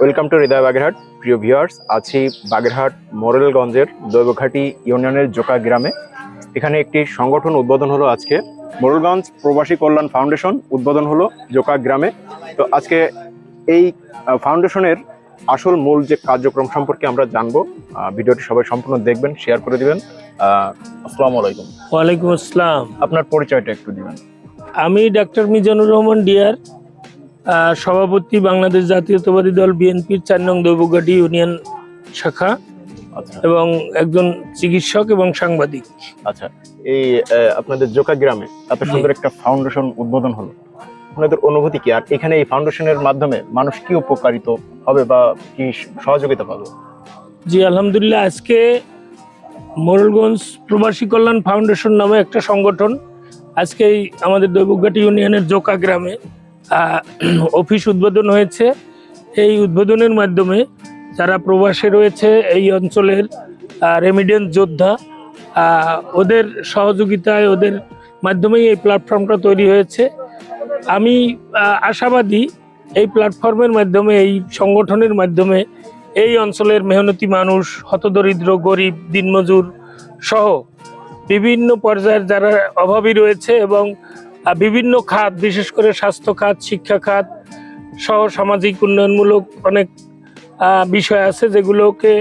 Welcome to হৃদয় বাগেরহাট প্রিয় viewers আছি বাগেরহাট মোরেলগঞ্জের দৈবঘাটি ইউনিয়নের জোকা গ্রামে। এখানে একটি সংগঠন উদ্বোধন হলো আজকে। মোরেলগঞ্জ প্রবাসী কল্যাণ ফাউন্ডেশন উদ্বোধন হলো জোকা গ্রামে। তো আজকে এই ফাউন্ডেশনের আসল মূল যে কার্যক্রম সম্পর্কে আমরা জানব ভিডিওটি সবাই সম্পূর্ণ দেখবেন শেয়ার করে দিবেন। আসসালামু আলাইকুম। ওয়ালাইকুম আসসালাম। আপনার পরিচয়টা একটু দিবেন। আমি ডাক্তার মিজানুর রহমান ডিয়ার সভাপতি বাংলাদেশ জাতীয়তাবাদী দল বিএনপির চার নং দৈবঘাটি ইউনিয়ন শাখা আচ্ছা। এবং একজন চিকিৎসক এবং সাংবাদিক। আচ্ছা এই আপনাদের জোকা গ্রামে এত সুন্দর একটা ফাউন্ডেশন উদ্বোধন হলো। আপনাদের অনুভূতি কি? আর এখানে এই ফাউন্ডেশনের মাধ্যমে মানুষ কি উপকারিত হবে বা কি সহযোগিতা পাবে? জি আলহামদুলিল্লাহ। আজকে মোরলগঞ্জ প্রবাসী কল্যাণ ফাউন্ডেশন নামে একটা সংগঠন আজকে আমাদের দৈবঘাটি ইউনিয়নের জোকা গ্রামে অফিস উদ্বোধন হয়েছে। এই উদ্বোধনের মাধ্যমে যারা প্রবাসে রয়েছে এই অঞ্চলের রেমিডেন্স যোদ্ধা ওদের সহযোগিতায়, ওদের মাধ্যমেই এই প্ল্যাটফর্মটা তৈরি হয়েছে। আমি আশাবাদী এই প্ল্যাটফর্মের মাধ্যমে, এই সংগঠনের মাধ্যমে এই অঞ্চলের মেহনতি মানুষ, হতদরিদ্র, গরিব, দিনমজুর সহ বিভিন্ন পর্যায়ের যারা অভাবী রয়েছে এবং বিভিন্ন খাত বিশেষ করে স্বাস্থ্য খাত শিক্ষা খাত সহ সামাজিক উন্নয়নমূলক অনেক বিষয় আছে যেগুলোকে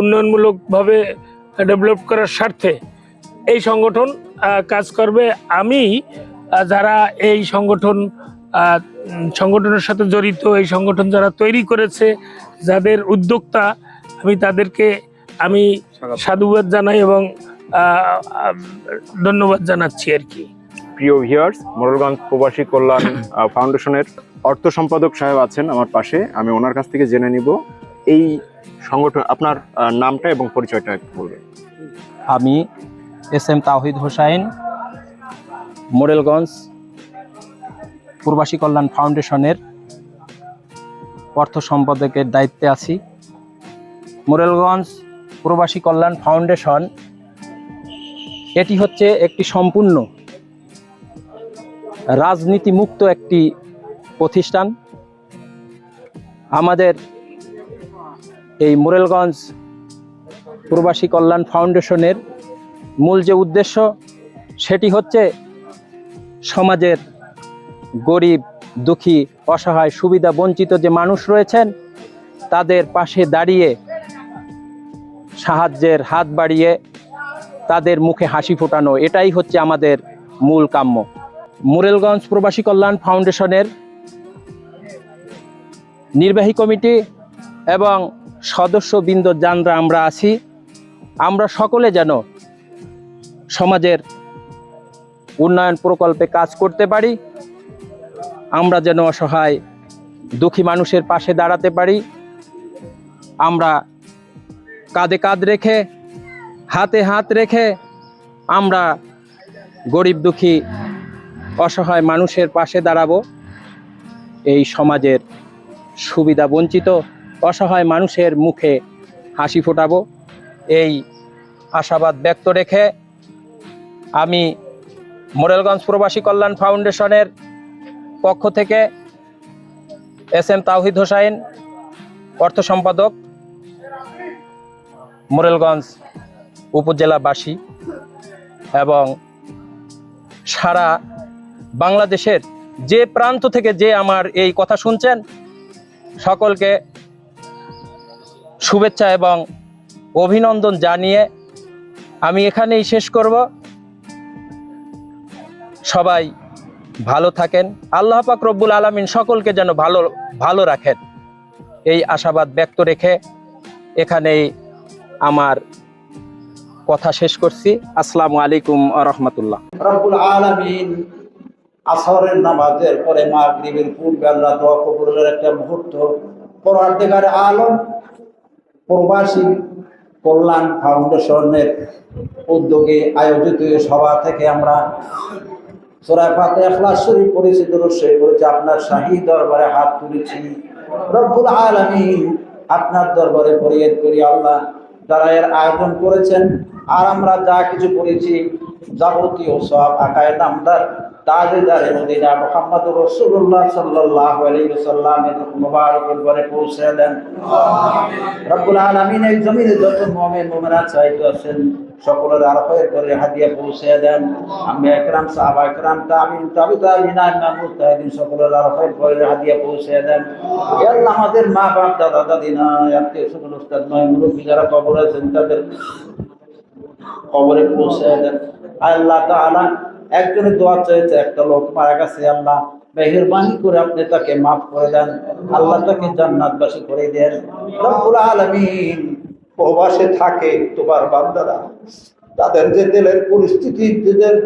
উন্নয়নমূলকভাবে ডেভেলপ করার স্বার্থে এই সংগঠন কাজ করবে। আমি যারা এই সংগঠন সংগঠনের সাথে জড়িত এই সংগঠন যারা তৈরি করেছে যাদের উদ্যোক্তা আমি তাদেরকে আমি সাধুবাদ জানাই এবং ধন্যবাদ জানাচ্ছি আর কি। প্রিয় ভিউয়ার্স মোরলগঞ্জ প্রবাসী কল্যাণ ফাউন্ডেশনের অর্থ সম্পাদক সাহেব আছেন আমার পাশে। আমি ওনার কাছ থেকে জেনে নিব এই সংগঠন আপনার নামটা এবং পরিচয়টা একটু বলবেন। আমি এস এম তাহিদ হোসাইন মোরেলগঞ্জ প্রবাসী কল্যাণ ফাউন্ডেশনের অর্থ সম্পাদকের দায়িত্বে আছি। মোরেলগঞ্জ প্রবাসী কল্যাণ ফাউন্ডেশন এটি হচ্ছে একটি সম্পূর্ণ রাজনীতিমুক্ত একটি প্রতিষ্ঠান। আমাদের এই মোরেলগঞ্জ প্রবাসী কল্যাণ ফাউন্ডেশনের মূল যে উদ্দেশ্য, সেটি হচ্ছে সমাজের গরিব, দুঃখী, অসহায়, সুবিধা বঞ্চিত যে মানুষ রয়েছেন, তাদের পাশে দাঁড়িয়ে সাহায্যের হাত বাড়িয়ে তাদের মুখে হাসি ফোটানো, এটাই হচ্ছে আমাদের মূল কাম্য। মুরেলগঞ্জ প্রবাসী কল্যাণ ফাউন্ডেশনের নির্বাহী কমিটি এবং সদস্যবৃন্দ যানরা আমরা আছি, আমরা সকলে যেন সমাজের উন্নয়ন প্রকল্পে কাজ করতে পারি, আমরা যেন অসহায় দুঃখী মানুষের পাশে দাঁড়াতে পারি, আমরা কাঁধে কাঁধ রেখে, হাতে হাত রেখে আমরা গরিব দুঃখী অসহায় মানুষের পাশে দাঁড়াবো। এই সমাজের সুবিধা বঞ্চিত অসহায় মানুষের মুখে হাসি ফোটাবো। এই আশাবাদ ব্যক্ত রেখে আমি মোরেলগঞ্জ প্রবাসী কল্যাণ ফাউন্ডেশনের পক্ষ থেকে এস এম তাওহিদ হোসাইন, অর্থ সম্পাদক, মোরেলগঞ্জ উপজেলাবাসী এবং সারা বাংলাদেশের যে প্রান্ত থেকে যে আমার এই কথা শুনছেন, সকলকে শুভেচ্ছা এবং অভিনন্দন জানিয়ে আমি এখানেই শেষ করব। সবাই ভালো থাকেন। আল্লাহ পাক রব্বুল আলমিন সকলকে যেন ভালো ভালো রাখেন। এই আশাবাদ ব্যক্ত রেখে এখানেই আমার কথা শেষ করছি। আসসালামু আলাইকুম রহমতুল্লাহ। রব্বুল আলামিন আসরের নামাজের পরে মাগরিবের পূর্বে আল্লাহ দোয়া কবুলের একটা মুহূর্ত। পরওয়ারদিগার আলম, প্রবাসী কল্যাণ ফাউন্ডেশনের উদ্যোগে আয়োজিত সভা থেকে আমরা ইখলাস শরীফ করেছি। আপনার শাহী দরবারে হাত তুলেছি। রব্বুল আপনার দরবারে ফরিয়াদ করি। আল্লাহ যারা এর আয়োজন করেছেন, আর আমরা যা কিছু করেছি, যাবতীয় সব আকায় নামদার তাজেদারে মদিনা মুহাম্মদুর রাসূলুল্লাহ সাল্লাল্লাহু আলাইহি ওয়াসাল্লামের মুবারকের ঘরে পৌঁছে দেন। রব্বুল আলামিন এই জমিনে যত মুমিন মুমিনা চাইতো আছেন সকলের আরফের করে হাদিয়া পৌঁছে দেন। আমি একরাম সাহাবা একরাম তাবিন তাবি তাবিনা ইমাম মুস্তাহিদিন সকলের আরফের করে হাদিয়া পৌঁছে দেন। আল্লাহ আমাদের মা বাপ দাদা দাদি না আত্মীয় স্বজন উস্তাদ নয় মুরব্বী যারা কবর আছেন তাদের কবরে পৌঁছে দেন। আল্লাহ তাআলা একজনের দোয়া চেয়েছে একটা লোক মারা গেছে, আল্লাহ মেহেরবানি করে আপনি তাকে মাফ করে দেন, আল্লাহ তাকে জান্নাতবাসী করে দেন। রব্বুল আলামিন প্রবাসে থাকে তোমার বান্দারা, তাদের যে তেলের পরিস্থিতি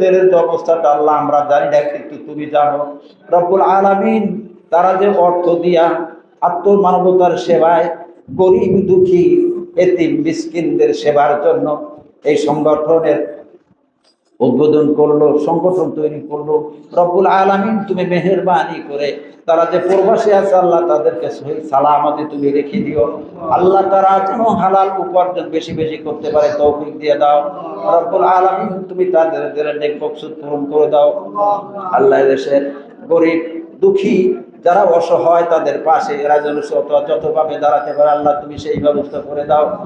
তেলের যে অবস্থাটা আল্লাহ আমরা জানি না, কিন্তু তুমি জানো, রব্বুল আলামিন তারা যে অর্থ দিয়া আত্মমানবতার সেবায় গরিব দুঃখী এতিম মিসকিনদের সেবার জন্য এই সংগঠনের উদ্বোধন করল, সংগঠন তৈরি করল। রব্বুল আলামিন তুমি মেহেরবানি করে তারা যে প্রবাসী আছে, আল্লাহ তাদেরকে সহি সালামতে তুমি রেখে দিও। আল্লাহ তারা যেন হালাল উপার্জন বেশি বেশি করতে পারে, তৌফিক দিয়ে দাও। রব্বুল আলামিন তুমি তাদের নেক পূরণ করে দাও। আল্লাহ দেশের গরিব, দুঃখী যারা অসহায় তাদের পাশে, এরা যেন যত- যতভাবে দাঁড়াতে পারে, আল্লাহ তুমি সেই ব্যবস্থা করে দাও।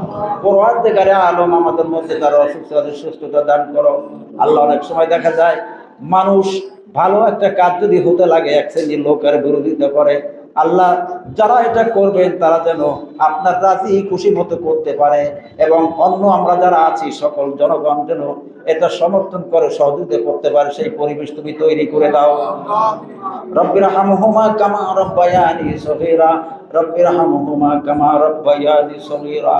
পরওয়ারদিগারে আলম আমাদের মধ্যে তার অসুস্থতা সুস্থতা দান করো। আল্লাহ অনেক সময় দেখা যায়, মানুষ ভালো একটা কাজ যদি হতে লাগে, এক শ্রেণির লোকের বিরোধিতা করে। আল্লাহ যারা এটা করবেন তারা যেন আপনার রাজি খুশি মতো করতে পারে এবং অন্য আমরা যারা আছি, সকল জনগণ যেন এটা সমর্থন করে, সহযোগিতা করতে পারে, সেই পরিবেশ তুমি তৈরি করে দাও। রব্বির হামহুমা কামা রব্বায়ানি সহিরা রব্বির হামহুমা কামা রব্বায়ানি সগীরা।